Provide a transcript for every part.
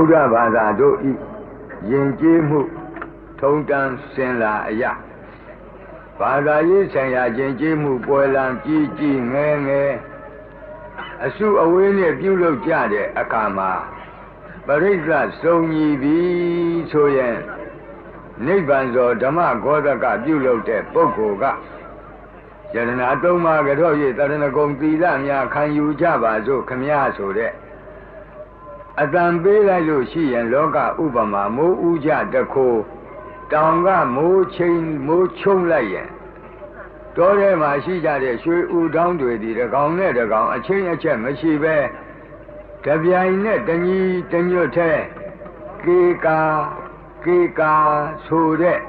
ဗုဒ္ဓဘာသာတို့ဤယဉ်ကျေးမှုထုံတန်းစင်လာအရာဘာသာရေးဆိုင်ရာယဉ်ကျေးမှုပွဲလံကြီးကြီးငယ်ငယ်အစုအဝေးနဲ့ပြုလုပ်ကြတဲ့အခါမှာပရိစ္ဆစုံညီပြီဆိုရင်နိဗ္ဗာန်သောဓမ္မဂောဒကပြုလုပ်တဲ့ပုဂ္ဂိုလ်ကယရနာသုံးပါးကြော၍တရဏဂုံသီလများခံယူကြပါစို့ခမည်းဆိုတဲ့ အတန်ပေးလိုက်လို့ရှိရင်လောကဥပမာမိုးဥကြတခိုးတောင်ကမိုးချင်းမိုးချုံလိုက်ရင်တောထဲမှာရှိကြတဲ့ရွှေဥတောင်းတွေဒီတကောင်နဲ့တကောင်အချင်းအချက်မရှိပဲတပြိုင်နဲ့တညီတညွတ်ထဲကေကာကေကာဆိုတဲ့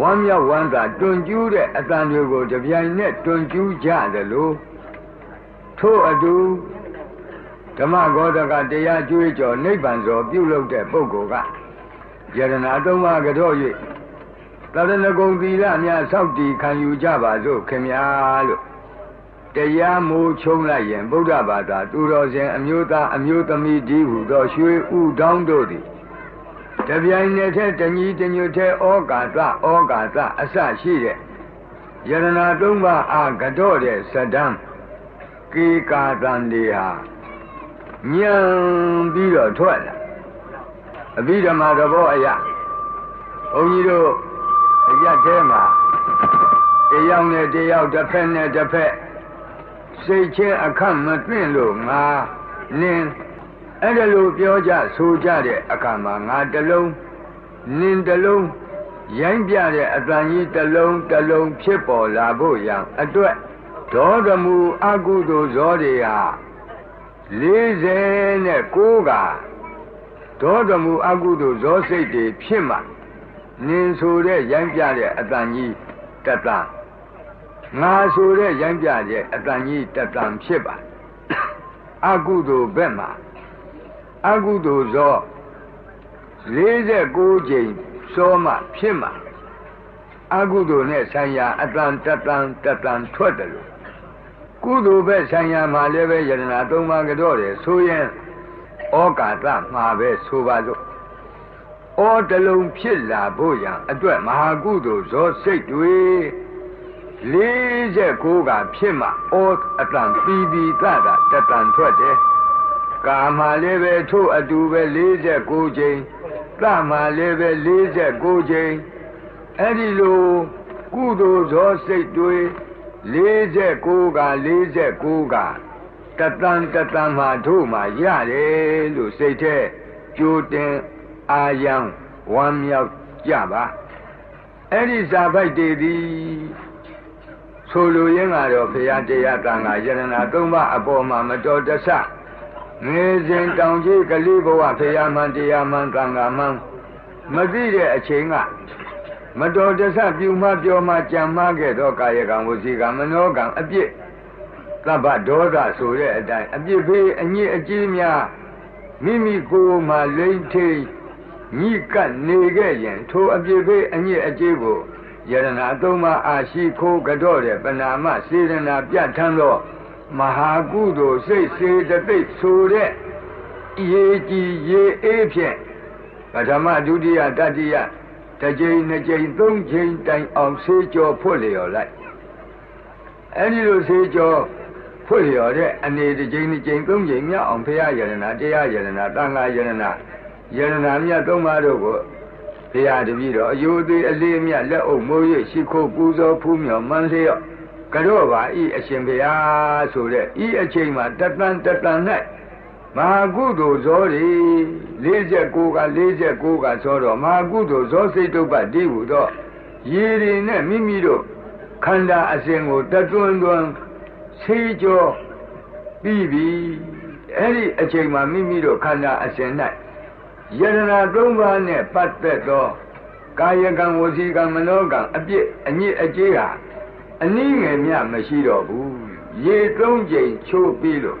ဝမ်းမြောက်ဝမ်းသာတွန်ကျူးတဲ့အတန်တွေကိုတပြိုင်နဲ့တွန်ကျူးကြတယ်လို့ထို့အတူ ဓမ္မဂောဒကတရားကျွေးကြော်နိဗ္ဗာန်စောပြုလုပ်တဲ့ပုဂ္ဂိုလ်ကယရနာသုံးပါးကြော၍သရဏဂုံသီလများစောင့်တည်ခံယူကြပါစို့ခင်ဗျာလို့တရားမိုးချုံလိုက်ရင်ဗုဒ္ဓဘာသာသူတော်စင်အမျိုးသားအမျိုးသမီးဒီဟုသောရွှေဥတောင်းတို့သည်တပြိုင်နက်တည်းတညီတညွတ်ထဲဩကာသဩကာသအစရှိတဲ့ယရနာသုံးပါးအာကတော့တဲ့စဒံကေကာတန်တွေဟာ ညံပြီးတော့ထွက်လာအဘိဓမ္မာသဘောအရာဘုန်းကြီးတို့အရက်ထဲမှာတယောက်နဲ့တယောက်တစ်ဖက်နဲ့တစ်ဖက်စိတ်ချင်းအခတ်မသိလို့ငါနင်းအဲ့ဒါလိုပြောကြဆိုကြတဲ့အခါမှာငါတလုံးနင်းတလုံးရိုင်းပြတဲ့အတန်ကြီးတလုံးတလုံးဖြစ်ပေါ်လာဖို့ရန်အတွက်ဒေါသမူအကုသိုလ်ဇောတွေဟာ 49ကဒေါသမူအကုသိုလ်ဇောစိတ်တွေဖြစ်မှနင်းဆိုတဲ့ရိုင်းပြတဲ့အတန်ကြီးတတန်ငါဆိုတဲ့ရိုင်းပြတဲ့အတန်ကြီးတတန်ဖြစ်ပါအကုသိုလ်ဘက်မှာအကုသိုလ်ဇော49ကြိမ်စောမှဖြစ်မှာအကုသိုလ်နဲ့ဆိုင်ရာအတန်တတန်တတန်ထွက်တယ်လို့ ကုသိုလ်ပဲဆိုင်ရာမှာလည်းပဲယရဏသုံးပါးကြောတယ်ဆိုရင်ဩကာသမှာပဲဆိုပါစို့ဩတလုံးဖြစ်လာဖို့ရန်အတွက်မဟာကုသိုလ်ဇောစိတ်တွေ49ကဖြစ်မှဩအတန်ပြီးပြီးတတာတတန်ထွက်တယ်ကာမလည်းပဲထို့အတူပဲ49ကြိမ်သမာလည်းပဲ49ကြိမ်အဲ့ဒီလိုကုသိုလ်ဇောစိတ်တွေ 49က49ကတတန်တတန်မှတို့မှရတယ်လို့စိတ်ထဲကြိုတင်အာယံဝမ်းမြောက်ကြပါအဲ့ဒီဇာပိုက်တွေသည်ဆိုလိုရင်းကတော့ဘုရားတရားတန်ခါယရဏသုံးပါအပေါ်မှာမတော်တဆငယ်စဉ်တောင်ကြီးကလေးဘဝဖရာမှန်တရားမှန်သံဃာမှန်မသိတဲ့အချိန်က မတော်တဆပြုမှပြောမှကြံမှခဲ့သောကာယကံဝစီကံမနောကံအပြစ်သဗ္ဗဒေါသဆိုတဲ့အတိုင်းအပြစ်ဖေးအညစ်အကြေးများမိမိကိုယ်မှလိမ့်ထိန်ညိကပ်နေခဲ့ရင်ထိုအပြစ်ဖေးအညစ်အကြေးကိုယရဏသုံးပါးအာရှိခိုးကြော့တဲ့ပနာမစေရနာပြဋ္ဌာန်းသောမဟာကုသိုလ်စိတ်စေတသိက်ဆိုတဲ့ရေကြည်ရေအေးဖြင့်ပထမဒုတိယတတိယ တစ်ကြိမ်နှစ်ကြိမ်သုံးကြိမ်တိုင်အောင်ဆေးကြောဖွတ်လျော်လိုက်အဲဒီလိုဆေးကြောဖွတ်လျော်တဲ့အနေတစ်ကြိမ်နှစ်ကြိမ်သုံးကြိမ်မြောက်အောင်ဘုရားယရနာတရားယရနာတန်ခါယရနာယရနာမြတ်သုံးပါးတို့ကိုဘုရားတပည့်တော်အယုသေးအလေးမြတ်လက်အုပ်မိုးရရှိခိုးပူဇော်ဖူးမြော်မှန်းလျော့ကြော့ပါဤအရှင်ဘုရားဆိုတဲ့ဤအချိန်မှာတတန်တတန်၌ မဟာကုသိုလ်ဇောတွေ49က49ကဇောတော့မဟာကုသိုလ်ဇောစိတ်တုပ္ပတိဟုတော့ရေတွေနဲ့မိမိတို့ခန္ဓာအစဉ်ကိုတတွန်းတွန်းဆေးကြောပြီးပြီအဲ့ဒီအချိန်မှာမိမိတို့ခန္ဓာအစဉ်၌ယရနာ၃ပါးနဲ့ပတ်သက်သောကာယကံဝစီကံမနောကံအပြစ်အညစ်အကြေးဟာအနည်းငယ်မြမရှိတော့ဘူးရေသုံးကြိမ်ချိုးပြီးလို့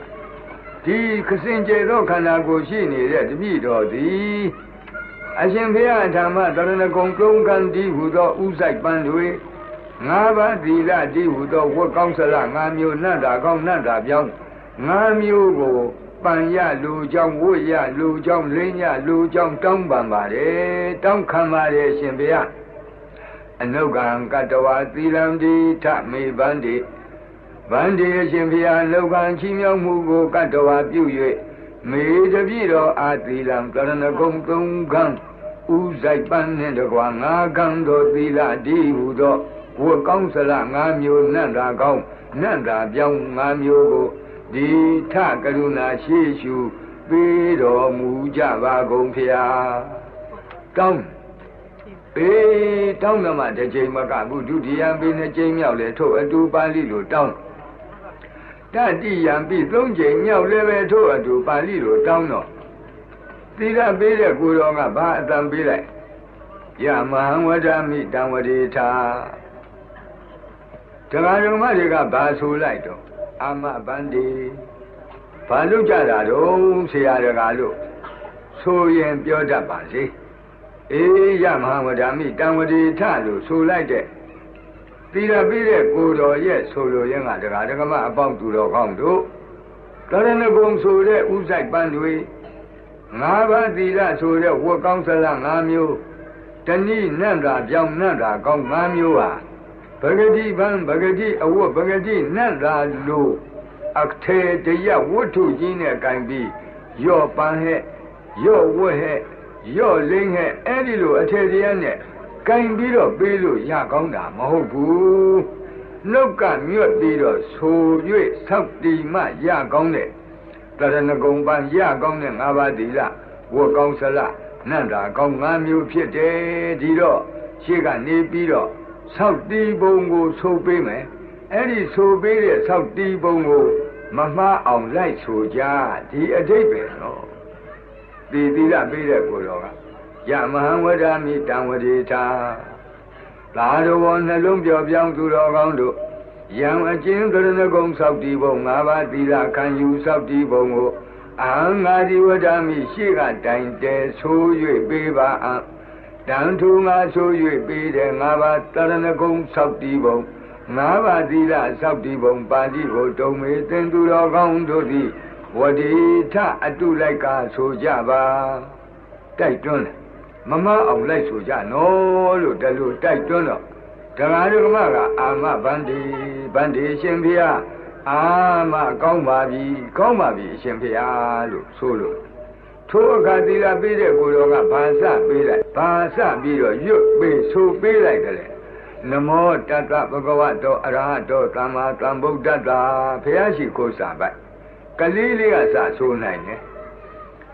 ါ ဒီခစင်ကြယ်သောခန္ဓာကိုယ်ရှိနေတဲ့တပည့်တော်သည်အရှင်ဘုရားဓမ္မတရဏဂုံကုံကံဒီဟုသောဥဆိုင်ပန်းတွေငါးပါးသီလဒီဟုသောဝတ်ကောင်းစလငါးမျိုးနတ်တာကောင်းနတ်တာပြောင်းငါးမျိုးကိုပန်ရလူကြောင့်ဝတ်ရလူကြောင့်လင်းရလူကြောင့်တောင်းပန်ပါတယ်တောင်းခံပါတယ်ရှင်ဘုရားအနုကံကတဝသီလံဒီထမေဗန္တိ ဗန္တိအရှင်ဘုရားလောကံချီးမြှောက်မှုကိုကတဝပြု၍မေတပြည့်တော်အာသီလံကရဏဂုံသုံးကံဥဆိုင်ပန်းနှင့်တကွာငါးကံတော်သီလဒီဟုသောဝတ်ကောင်းစလငါးမျိုးနတ်တာကောင်းနတ်တာပြောင်းငါးမျိုးကိုဒီထကရုဏာရှိရှုပေးတော်မူကြပါကုန်ဖျားတောင်းပေးတောင်းမှတစ်ချိန်မကခုဒုတိယပေးနှစ်ချိန်မြောက်လဲထို့အတူပါဠိလိုတောင်း တတိယံပြီးသုံးချိန်မြောက်လဲပဲထို့အတူပါဠိလိုတောင်းတော့သီလပေးတဲ့ကိုတော်ကဘာအတန်ပေးလိုက်ယမဟံဝဒမိတံဝတိထာတရားဓမ္မတွေကဘာဆိုလိုက်တော့အာမဗန္တိဘာလို့ကြတာတော့ဆရာတကားလို့ဆိုရင်ပြောတတ်ပါစေအေးယမဟာဝဒာမိတံဝတိထလို့ဆိုလိုက်တဲ့ သီရပြီးတဲ့ကိုတော်ရဲ့ဆိုလိုရင်းကဒကာဒကမအပေါင်းသူတော်ကောင်းတို့တရဏဂုံဆိုတဲ့ဥဆိုင်ပန်းတွေငါးပါးသီလဆိုတဲ့ဝတ်ကောင်းစလငါးမျိုးတဏိနန္တာပြောင်းနန္တာကောင်းငါးမျိုးဟာဗဂတိဗံဗဂတိအဝတ်ဗဂတိနတ်သာလို့အထေတရဝတ္ထုကြီးနဲ့ကင်ပြီးရော့ပန်းဟဲ့ရော့ဝတ်ဟဲ့ရော့လင်းဟဲ့အဲ့ဒီလိုအထေတရနဲ့ ကင်ပြီးတော့ပေးလို့ရကောင်းတာမဟုတ်ဘူးနှုတ်ကမြွတ်ပြီးတော့ဆို၍ဆောက်တီမှရကောင်းတဲ့တရဏဂုံပန်းရကောင်းတဲ့ငါးပါးသီလဝတ်ကောင်းစလနန္တာကောင်း၅မျိုးဖြစ်တယ်ဒီတော့ရှေ့ကနေပြီးတော့ဆောက်တီးပုံကိုဆိုပေးမယ်အဲ့ဒီဆိုပေးတဲ့ဆောက်တီးပုံကိုမမှားအောင်လိုက်ဆိုကြဒီအတိတ်ပဲနော်ဒီသီလပေးတဲ့ကိုတော်က ယမဟံဝဒမိတံဝတိထာသာတော်နှလုံးပြောပြောင်းသူတော်ကောင်းတို့ယံအကျဉ်သရဏဂုံဆောက်တီးပုံ၅ပါးသီလခံယူဆောက်တီးပုံကိုအဟံငါဒီဝဒမိရှေ့ကတိုင်တဲဆို၍ပေးပါအံ့တန်ထူငါဆို၍ပေးတယ်ငါးပါးတရဏဂုံဆောက်တီးပုံငါးပါးသီလဆောက်တီးပုံပါဠိကိုတုံမေသင်သူတော်ကောင်းတို့သည်ဝတိထအတုလိုက်ကဆိုကြပါတိုက်တွန်းတယ် မမအောင်လိုက်ဆိုကြနော်လို့တလူတိုက်တွန်းတော့တရားဓမ္မကအာမဗန္ဒီဗန္ဒီရှင်ဖေဟာအာမကောင်းပါပြီကောင်းပါပြီရှင်ဖေဟာလို့ဆိုလို့ထိုအခါသီလပေးတဲ့ကိုတော်ကဘာစပေးလိုက်ဘာစပြီးတော့ရွတ်ပေးဆိုပေးလိုက်တယ်နမောတတ္တဗုဒ္ဓဝတ္တောအရဟတောသမ္မာသမ္ဗုဒ္ဓတ္တဘုရားရှိခိုးစာပိုက်ကလေးလေးကစဆိုနိုင်တယ်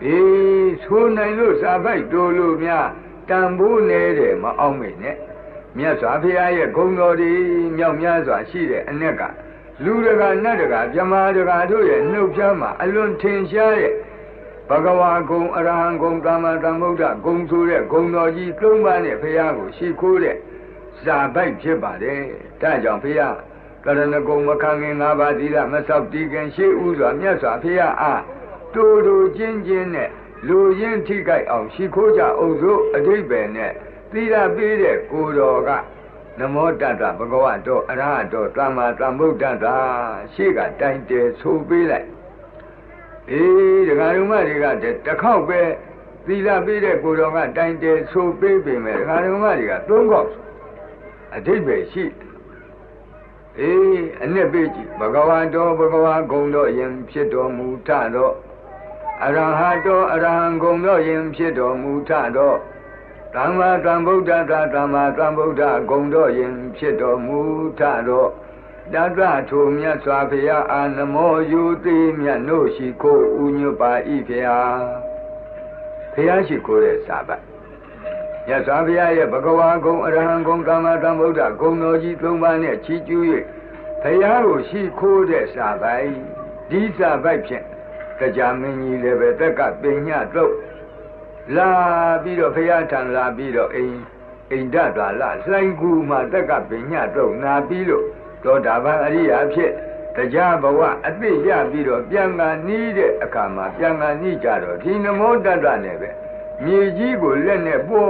အေးဆိုနိုင်လို့စာပိုက်တိုးလို့များတန်ဖိုးနေတယ်မအောင်မေနဲ့မြတ်စွာဘုရားရဲ့ဂုဏ်တော်တွေမြောက်များစွာရှိတဲ့အ ਨੇ ကလူတကာနတ်တကာမြမာတကာတို့ရဲ့နှုတ်ဖြားမှာအလွန်ထင်ရှားတဲ့ဘဂဝါဂုံအရဟံဂုံသမ္မာသမ္ဗုဒ္ဓဂုံဆိုတဲ့ဂုံတော်ကြီးသုံးပါးနဲ့ဘုရားကိုရှိခိုးတဲ့ဇာပိုက်ဖြစ်ပါတယ်။ဒါကြောင့်ဘုရားကရဏဂုံမခံခင်၅ပါးသီလမဆောက်တည်ခင်ရှေးဥစွာမြတ်စွာဘုရားအား တူတူချင်းချင်းနဲ့လူရင်းထိကြိုက်အောင် ရှိခိုးကြအောင်စို့အတိတ်ပဲနဲ့သီလပေးတဲ့ကိုတော်ကနမောတတ္တဘဂဝတောအရဟတောသမ္မာသမ္ဗုဒ္ဓတ္တရှေ့ကတိုင်တယ်ဆိုပေးလိုက်အေးဒကာဓမ္မတွေကတခေါက်ပဲသီလပေးတဲ့ကိုတော်ကတိုင်တယ်ဆိုပေးပေမဲ့ဒကာဓမ္မတွေကသုံးခေါက်အဓိပ္ပာယ်ရှိအေးအနှစ်ပေးကြည့်ဘဂဝါတော်ဘဂဝါဂုံတော်ယင်ဖြစ်တော်မူထတော့ အရဟတောအရဟံဂုံတော်ယင်ဖြစ်တော်မူထသောသမ္မာသမ္ဗုဒ္ဓတာသမ္မာသမ္ဗုဒ္ဓဂုံတော်ယင်ဖြစ်တော်မူထသောတတထိုမြတ်စွာဘုရားအာနမောယူသိမြတ်တို့ရှိခိုးဥညွပါဤဖျားဘုရားရှိခိုးတဲ့စာပတ်မြတ်စွာဘုရားရဲ့ဘဂဝါဂုံအရဟံဂုံသမ္မာသမ္ဗုဒ္ဓဂုံတော်ကြီးသုံးပါးနဲ့ချီးကျူး၍ဘုရားကိုရှိခိုးတဲ့စာပိုက်ဒီစာပိုက်ဖြင့် တရားမင်းကြီးလည်းပဲတက်ကပင်ညတော့လာပြီးတော့ဘုရားထံလာပြီးတော့အိမ်အိန္ဒသာလလှိုင်းကူမှာတက်ကပင်ညတော့နာပြီးလို့သောတာပန်အရိယာဖြစ်တရားဘဝအသိရပြီးတော့ပြန်ကနီးတဲ့အခါမှာပြန်ကနီးကြတော့ဒီနမောတတ္တနဲ့ပဲမြေကြီးကိုလက်နဲ့ပို့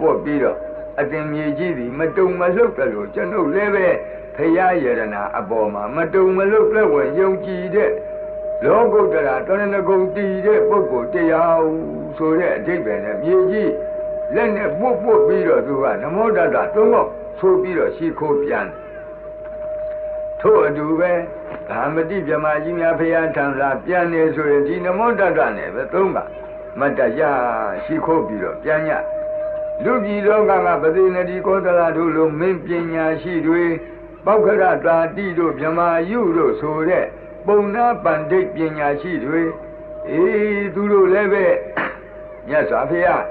ပို့ပြီးတော့အတင်မြေကြီးဒီမတုံမလှုပ်တယ်လို့ကျွန်ုပ်လည်းပဲဖရာယရနာအပေါ်မှာမတုံမလှုပ်လက်ဝင်ယုံကြည်တဲ့ လောကုတ္တရာတရဏဂုံတည်တဲ့ပုဂ္ဂိုလ်တရားဆိုတဲ့အဓိပ္ပာယ်နဲ့မြေကြီးလက်နဲ့ပုတ်ပုတ်ပြီးတော့သူကနမောတတ္တသုံးတော့ဆိုပြီးတော့ရှိခိုးပြန်ထို့အတူပဲဗာမတိမြမကြီးများဖရာထံသာပြန်နေဆိုရင်ဒီနမောတတ္တနဲ့ပဲသုံးပါမတ္တရရှိခိုးပြီးတော့ပြန်ညလူပြည်လောကကပတိနတိကောသလတို့လိုမင်းပညာရှိတွေပောက္ခရတာတိတို့မြမယုတို့ဆိုတဲ့ ပုံနာပန္ဒိတ်ပညာရှိတွေအေးသူတို့လည်းပဲမြတ်စွာဘုရား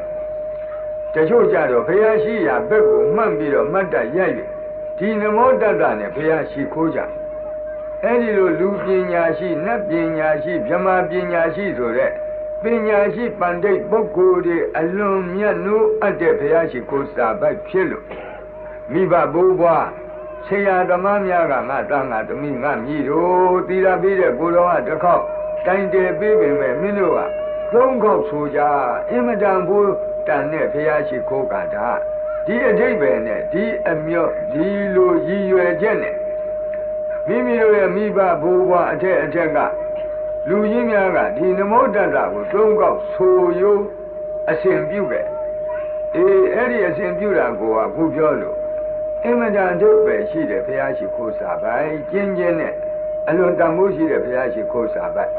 တချို့ကြတော့ဘုရားရှိရာဘက်ကိုမှတ်ပြီးတော့မှတ်တရိုက်ရဒီနမောတတ္တနဲ့ဘုရားရှိခိုးကြအဲဒီလိုလူပညာရှိနတ်ပညာရှိဗြဟ္မာပညာရှိဆိုတဲ့ပညာရှိပန္ဒိတ်ပုဂ္ဂိုလ်တွေအလွန်မြတ်နိုးအပ်တဲ့ဘုရားရှိခိုးစာပိုက်ဖြစ်လို့မိဘဘိုးဘွား ဆရာဓမ္မများကငါတန်းငါသမီးငါမြည်တို့သီရပြီးတဲ့ကိုတော်ကတစ်ခေါက်တိုင်တယ်ပြီးပင်ပဲမင်းတို့ကသုံးခေါက်ဆိုကြအင်မတန်ဘူးတန်တဲ့ဘုရားရှိခိုးကတာဒီအဓိပ္ပာယ်နဲ့ဒီအမြော့ဒီလိုရည်ရွယ်ချက်နဲ့မိမိတို့ရဲ့မိဘဘိုးဘွားအထက်အထက်ကလူကြီးများကဒီနမောတတ္တကိုသုံးခေါက်ဆိုရိုးအစဉ်ပြုခဲ့အေးအဲ့ဒီအစဉ်ပြုတာကိုကခုပြောလို့ အင်မတန်ဒုပဲရှိတယ်ဘုရားရှိခိုးစာပိုင်ကျင်းကျင်းနဲ့အလွန်တန်ဖိုးရှိတဲ့ဘုရားရှိခိုးစာပိုင်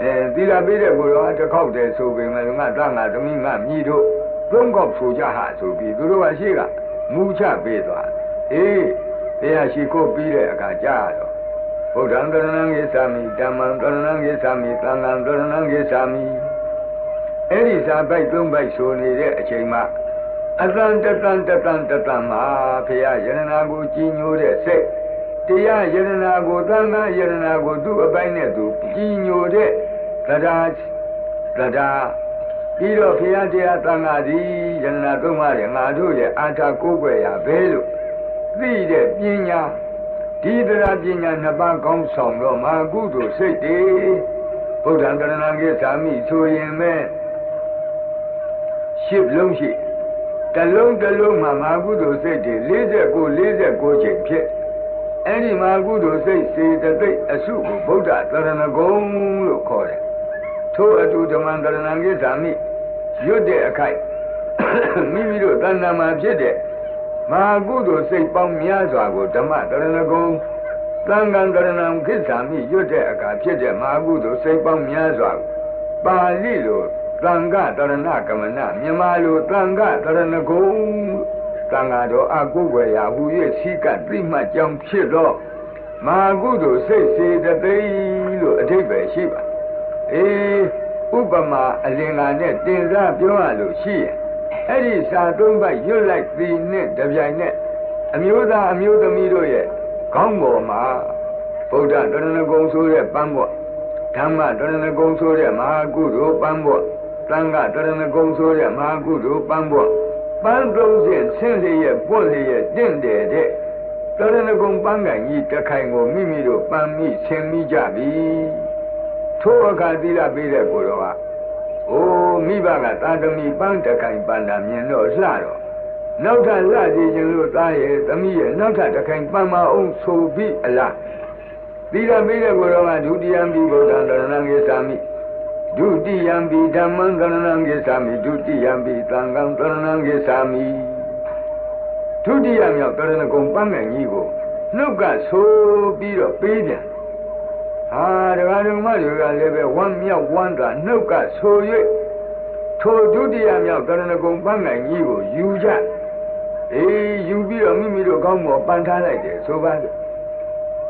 အဲသီလပေးတဲ့ကိုတော့တစ်ခေါက်တည်းဆိုပေမဲ့ငါတငါသမီးငါမြည်တို့သုံးခေါက်ဆိုကြဟာဆိုပြီးသူတို့ကရှိကမူချပေးသွားအေးဘုရားရှိခိုးပြီးတဲ့အခါကြားတော့ဗုဒ္ဓံတရဏံဂိသာမိဓမ္မံတရဏံဂိသာမိသံဃံတရဏံဂိသာမိအဲ့ဒီစာပိုက်သုံးပိုက်ဆိုနေတဲ့အချိန်မှာ အတန်တတန်တတန်တတန်မှာဖရာယရနာကိုကြီးညိုတဲ့စိတ်တရားယရနာကိုသံဃာယရနာကိုသူ့အပိုင်းနဲ့သူကြီးညိုတဲ့တရားတရားပြီးတော့ဖရာတရားသံဃာသည်ယရနာသုံးပါးရဲ့ငါတို့ရဲ့အာထာကိုးကွယ်ရာဘဲလို့သိတဲ့ပညာဒီတရားပညာနှစ်ပါးကောင်းဆောင်တော့မာကုသိုလ်စိတ်တွေဗုဒ္ဓံကရဏံကိသာမိဆိုရင်မဲ့ရှစ်လုံးရှိတ လုံးတလုံးမှာမာကုသိုလ်စိတ်တွေ49 49ချိန်ဖြစ်အဲ့ဒီမာကုသိုလ်စိတ်စေတသိက်အစုကိုဗုဒ္ဓသရဏဂုံလို့ခေါ်တယ်ထို့အတူဓမ္မန္တရဏံကိသာမိရွတ်တဲ့အခိုက်မိမိတို့တဏ္ဍာမှာဖြစ်တဲ့မဟာကုသိုလ်စိတ်ပေါင်းများစွာကိုဓမ္မတရဏဂုံသံဃံတရဏံခိစ္ဆာမိရွတ်တဲ့အခါဖြစ်တဲ့မဟာကုသိုလ်စိတ်ပေါင်းများစွာပါဠိလို သံဃတရဏကမနမြန်မာလိုသံဃတရဏဂုံသံဃာတော်အကုဝေယဟူ၍စီကတိမှတ်ကြောင်းဖြစ်တော့မဟာကုသိုလ်စိတ်စေတသိက်လို့အဓိပ္ပာယ်ရှိပါအေးဥပမာအလင်္ကာနဲ့တင်စားပြောရလို့ရှိရင်အဲ့ဒီစာသုံးပတ်ရွတ်လိုက်ပြီးနဲ့တပြိုင်နဲ့အမျိုးသားအမျိုးသမီးတို့ရဲ့ခေါင်းပေါ်မှာဗုဒ္ဓတရဏဂုံဆိုတဲ့ပန်းပေါ်ဓမ္မတရဏဂုံဆိုတဲ့မဟာကုသိုလ်ပန်းပေါ် သံဃတရဏဂုံဆိုတဲ့မဟာကုသိုလ်ပန်းပေါ်ပန်းသုံးစဉ်ဆင်းလျက်ပွင့်လျက်တင့်တယ်တဲ့တရဏဂုံပန်းကံကြီးတခိုင်ကိုမိမိတို့ပန်းမိဆင်းမိကြပြီထိုအခါသီလပေးတဲ့ကိုယ်တော်ကအိုးမိဘကသာသမီပန်းတခိုင်ပန်းတာမြင်တော့လှတော့နောက်ထပ်လှကြည့်ခြင်းလို့သားရဲ့သမီးရဲ့နောက်ထပ်တခိုင်ပန်းမအောင်ဆိုပြီးအလားသီလပေးတဲ့ကိုယ်တော်ကဒုတိယံပြီးဗုဒ္ဓံတရဏံကိသာမိ ဒုတိယံပိဓမ္မံတရဏံကိသာမိဒုတိယံပိသံဃံတရဏံကိသာမိဒုတိယမြောက်တရဏဂုံပန်းငယ်ကြီးကိုနှုတ်ကဆိုပြီးတော့ပေးပြန်မဟာဒကာဒကမတွေကလည်းပဲဝမ်းမြောက်ဝမ်းသာနှုတ်ကဆို၍ထိုဒုတိယမြောက်တရဏဂုံပန်းနိုင်ကြီးကိုယူကြအေးယူပြီးတော့မိမိတို့ကောင်းမော်ပန်းထားလိုက်တယ်ဆိုပါစို့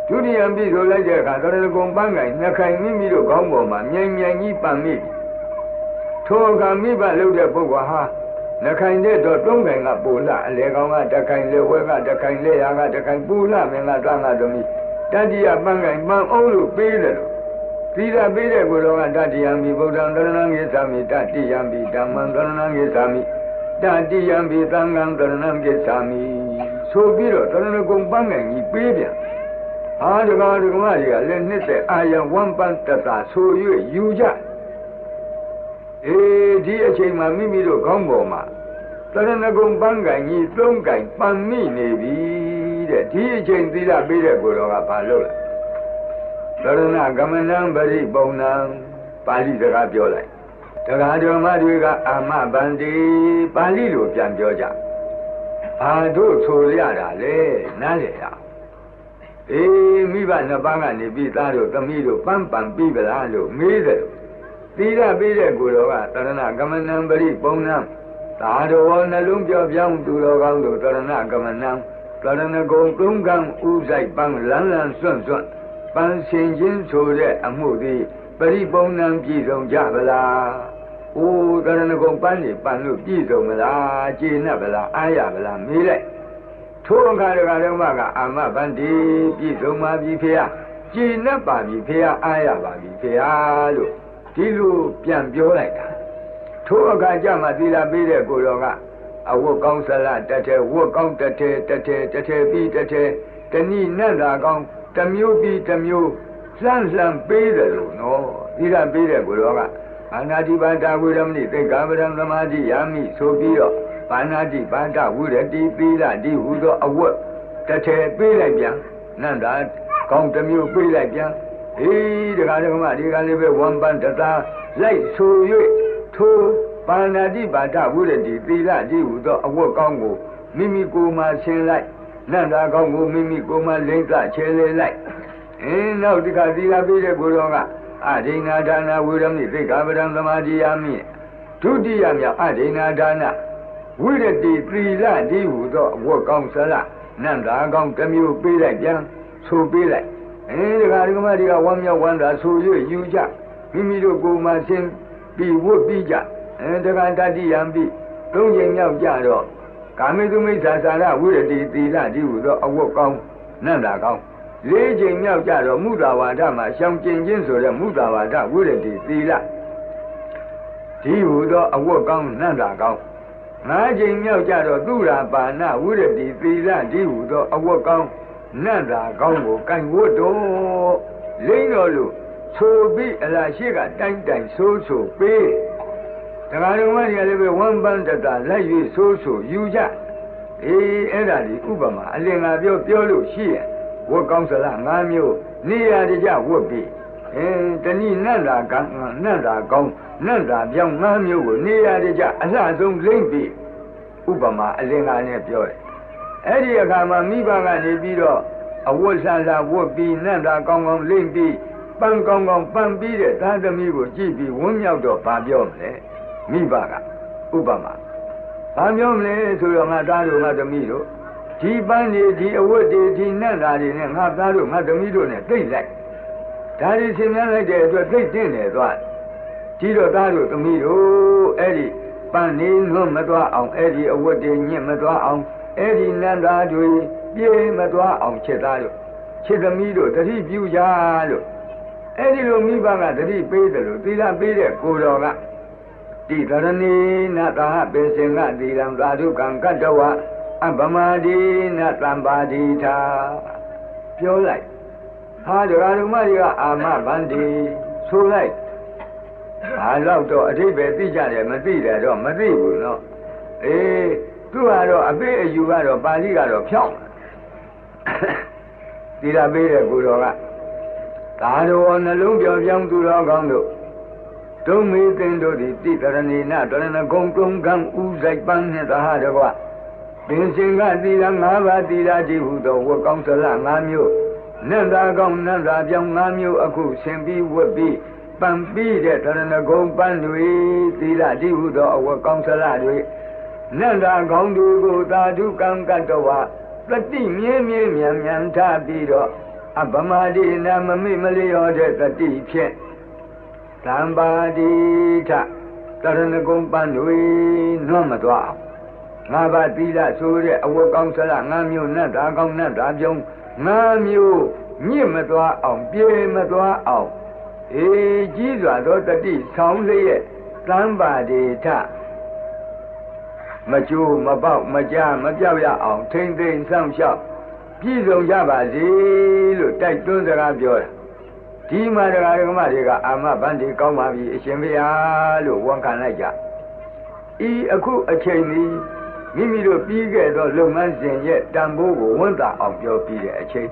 ဒုတိယပြည့်ဆိုလိုက်တဲ့အခါတရဏဂုံပန်းနိုင်နှစ်ခိုင်မိမိတို့ကောင်းမော်မှာမြိုင်မြိုင်ကြီးပန်းမိပြီထိုအခါမိဘလုပ်တဲ့ပုဂ္ဂိုလ်ဟာနှခိုင်တဲ့တော့သုံးခိုင်ကပူလာအလေကောင်ကတခိုင်လေဝဲကတခိုင်လေရာကတခိုင်ပူလာမင်းကတန်ကသမီးတတိယပန်းခိုင်ပန်းအောင်လို့ပေးတယ်လို့သီလပေးတဲ့ကိုယ်တော်ကတတိယံမိဗုဒ္ဓံသရဏံဂိသာမိတတိယံမိဓမ္မံသရဏံဂိသာမိတတိယံမိသံဃံသရဏံဂိသာမိဆိုပြီးတော့သရဏဂုံပန်းခိုင်ကြီးပေးပြန် အာဒကာဒကမတွေကလည်းနှစ်သက်အာယံဝမ်းပန်းတတာဆို၍ယူကြအေးဒီအချိန်မှာမိမိတို့ခေါင်းပေါ်မှာတရဏဂုံပန်းကံကြီးသုံးကံပန်မိနေပြီတဲ့ဒီအချိန်သီလပေးတဲ့ကိုယ်တော်ကဘာလုပ်လဲတရဏကမနံပရိပုံနံပါဠိစကားပြောလိုက်တရားတော်မတွေက အာမဗန္တိပါဠိလိုပြန်ပြောကြဘာတို့ဆိုရတာလဲနားလေရ အေးမိဘနှစ်ပါးကနေပြီးသားတို့သမီးတို့ပန်းပန်ပြီးပလားလို့မေးတယ်သီလပေးတဲ့ကိုယ်တော်ကတရဏကမနံပရိပုံနံသာတော်နှလုံးပြောပြောင်းသူတော်ကောင်းတို့တရဏကမနံတရဏဂုံသုံးကံဥဆိုင်ပန်းလန်းလန်းစွန့်စွန့်ပန်းရှင်ချင်းဆိုတဲ့အမှုသည်ပရိပုံနံပြည့်စုံကြဗလား။အိုးတရဏဂုံပန်းနေပန်းလို့ပြည့်စုံမလား။ကျေနပ်ဗလား။အားရဗလားမေးလိုက်။ ထိုအခါတခါတော့မှကအာမဗန္တိပြည့်စုံပါပြီဖေ။ကျေနပ်ပါပြီဖေ။အားရပါပြီဖေလို့ဒီလိုပြန်ပြောလိုက်တာထိုအခါကျမှသီလပေးတဲ့ကိုတော်ကအဝတ်ကောင်းဆလတထဲဝတ်ကောင်းတထဲတထဲတထဲပြီးတထဲတဏိနတ်သာကောင်းတမျိုးပြီးတမျိုးလှမ်းလှမ်းပေးတယ်လို့နော်သီလပေးတဲ့ကိုတော်ကဘာနာတိပါဒဝိရမဏိသေကာပရံသမာဓိယာမိဆိုပြီးတော့ ဘာနာတိပါဒဝိရတိသီလဒီဟုသောအဝတ်တထဲပေးလိုက်ပြန်နန္တာကောင်းတမျိုးပေးလိုက်ပြန်အေးတခါတခါမှဒီကလေးပဲဝမ်ပန်တသာလိုက်ဆို၍ထိုပါဏာတိပါဒဝိရတိသီလတိဟုသောအဝတ်ကောင်းကိုမိမိကိုယ်မှဆင်းလိုက်နန္တာကောင်းကိုမိမိကိုယ်မှလိမ့်သချဲလေလိုက်အင်းနောက်ဒီကသီလပေးတဲ့ကိုယ်တော်ကအဒိနာဒါနာဝိရမိသိက္ခာပဒံသမာဓိယာမိဒုတိယမြောက်အဒိနာဒါန ဝိရတိသီလတိဟုသောအဝတ်ကောင်းဆလနန္တာကောင်းတစ်မျိုးပေးလိုက်ပြန်ဆိုပေးလိုက်အဲဒီကဒီကမတွေကဝမ်းမြောက်ဝမ်းသာဆို၍ယူကြမိမိတို့ကိုယ်မှဆင်းပြီးဝတ်ပြီးကြအဲတက္ကတတိယံပြီးသုံးချိန်မြောက်ကြတော့ကာမေတုမိစ္ဆာစာရဝိရတိသီလတိဟုသောအဝတ်ကောင်းနန္တာကောင်းလေးချိန်မြောက်ကြတော့မုသာဝါဒမှာရှောင်ကျင်ခြင်းဆိုတဲ့မုသာဝါဒဝိရတိသီလဒီဟုသောအဝတ်ကောင်းနန္တာကောင်း ငါးချိန်မြောက်ကြတော့သူရာပါဏဝိရတိသီလဒီဟုသောအဝတ်ကောင်းနတ်သာကောင်းကိုကင်ဝတ်တော့လိမ့်တော်လို့ဆိုပြီးအလားရှိကတိုင်းတိုင်းဆိုးဆိုပေးတရားတော်မကြီးလည်းပဲဝမ်းပန်းတတာလက်၍ဆိုးဆိုယူကြအေးအဲ့ဒါဒီဥပမာအလင်္ကာပြောပြောလို့ရှိရင်ဝတ်ကောင်းစလား၅မျိုးနေရာတကြဝတ်ပြီး အဲတဏိနတ်သာကောင်းနတ်သာကောင်းနတ်သာပြောင်း၅မျိုးကိုနေရာတကြအလှဆုံးလိမ့်ပြီးဥပမာအလင်္ကာနဲ့ပြောတယ်အဲ့ဒီအခါမှာမိဘကနေပြီးတော့အဝတ်ဆန်းဆန်းဝတ်ပြီးနတ်သာကောင်းကောင်းလိမ့်ပြီးပန်းကောင်းကောင်းပန်းပြီးတဲ့သားသမီးကိုကြည့်ပြီးဝန်းမြောက်တော့ဗာပြောမလဲမိဘကဥပမာဗာပြောမလဲဆိုတော့ငါသားတို့ငါသမီးတို့ဒီပန်းတွေဒီအဝတ်တွေဒီနတ်သားတွေနဲ့ငါသားတို့ငါသမီးတို့နဲ့တိတ်လိုက် ဒါတွေဆင်မြန်းလိုက်တဲ့အတွက်တိတ်တင့်နေသွားဒီတော့သားတို့သမီးတို့အဲ့ဒီပန်းနေလွတ်မသွားအောင်အဲ့ဒီအဝတ်တွေညှင့်မသွားအောင်အဲ့ဒီနန္တာတွေပြေးမသွားအောင်ချက်သားတို့ချက်သမီးတို့တတိပြုကြလို့အဲ့ဒီလိုမိဘကတတိပေးတယ်လို့သီလပေးတဲ့ကိုတော်ကတိတရဏီနသာပေစင်ကသီလံသာဓုကံကတ္တဝအပမတိနသံပါတိသာပြောလိုက် ဟာဒကာဓမ္မတွေကအာမဗန္တိဆိုလိုက်ဘာလို့တော့အတိပ္ပယ်သိကြတယ်မသိတယ်တော့မသိဘူးနော်အေးသူကတော့အပေးအယူကတော့ပါဠိကတော့ဖြောင်းသီလပေးတဲ့ကိုတော်ကသာတော်နှလုံးပြောင်းပြောင်းသူတော်ကောင်းတို့ဒုံမေသင်တို့သည်တိတရဏီနတရဏဂုံကုံကံဥဆိုင်ပန်းနှင့်သဟတကွပင်စင်ကသီလ၅ပါးသီလကြည်ဟုသောဝကောင်းစလ၅မျိုး နန္တာကောင်းနန္တာပြောင်းငါးမျိုးအခုဆင်ပြီးဝတ်ပြီးပံပြီးတဲ့တရဏဂုံပန်းတွေသီလတိဟုသောအဝတ်ကောင်းဆလတွေနန္တာကောင်းတွေကိုသာဓုကံကတ္တဝတတိမြဲမြဲမြန်မြန်ထားပြီးတော့အပမဒိနာမမိမလျောတဲ့တတိဖြင့်သံပါတိထတရဏဂုံပန်းတွေနွတ်မသွားအော င်ငါးပါးသီလဆိုတဲ့အဝတ်ကောင်းဆလငါးမျိုးနတ်တာကောင်းနတ်တာပြုံးငါးမျိုးညစ်မသွားအောင်ပြေမသွားအောင်အေးကြီးစွာသောတတိဆောင်လျက်သံပါတိထမကျိုးမပေါက်မကြမပြောက်ရအောင်ထိမ့်သိမ့်ဆောင်လျှောက်ပြည့်စုံကြပါစေလို့တိုက်တွန်းစကားပြောတာဒီမှာတရားဓမ္မတွေကအာမဗန္ဒီကောင်းပါပြီအရှင်ဘုရားလို့ဝန်ခံလိုက်ကြဤအခုအချိန်นี้ မိမိတို့ပြီးခဲ့သောလုပ်ငန်းစဉ်ရဲ့တန်ဖိုးကိုဝန်တာအောင်ပြောပြီးတဲ့အချိန်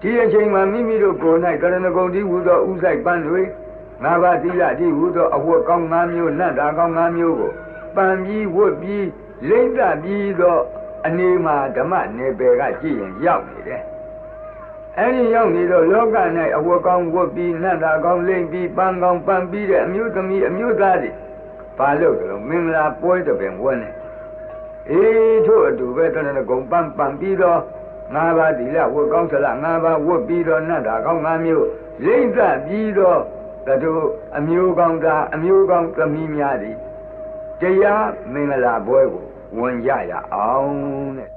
ဒီအချိန်မှာမိမိတို့ကိုယ်၌ကရဏဂုံတိဟူသောဥဆိုင်ပန်းတွေငါးပါးသီလတိဟူသောအဝတ်ကောင်း၅မျိုးနတ်တာကောင်း၅မျိုးကိုပန်ပြီးဝတ်ပြီးလိမ့်တပြီးသောအနေမှာဓမ္မနယ်ပယ်ကကြည့်ရင်ရောက်နေတယ်အဲဒီရောက်နေတော့လောက၌အဝတ်ကောင်းဝတ်ပြီးနတ်တာကောင်းလိမ့်ပြီးပန်းကောင်းပန်းပြီးတဲ့အမျိုးသမီးအမျိုးသားတွေဘာလို့ကြလို့မင်္ဂလာပွဲတပင်ဝန်းနေ အေးထို့အတူပဲတဏှဂုံပန်းပန်းပြီးတော့ငါးပါးသီလဝတ်ကောင်းဆလငါးပါးဝတ်ပြီးတော့နတ်တာကောင်းငါးမျိုးလိမ့်တပြီးတော့တတို့အမျိုးကောင်းသားအမျိုးကောင်းသမီးများသည်တရားမင်္ဂလာပွဲကိုဝင်ကြရအောင်တဲ့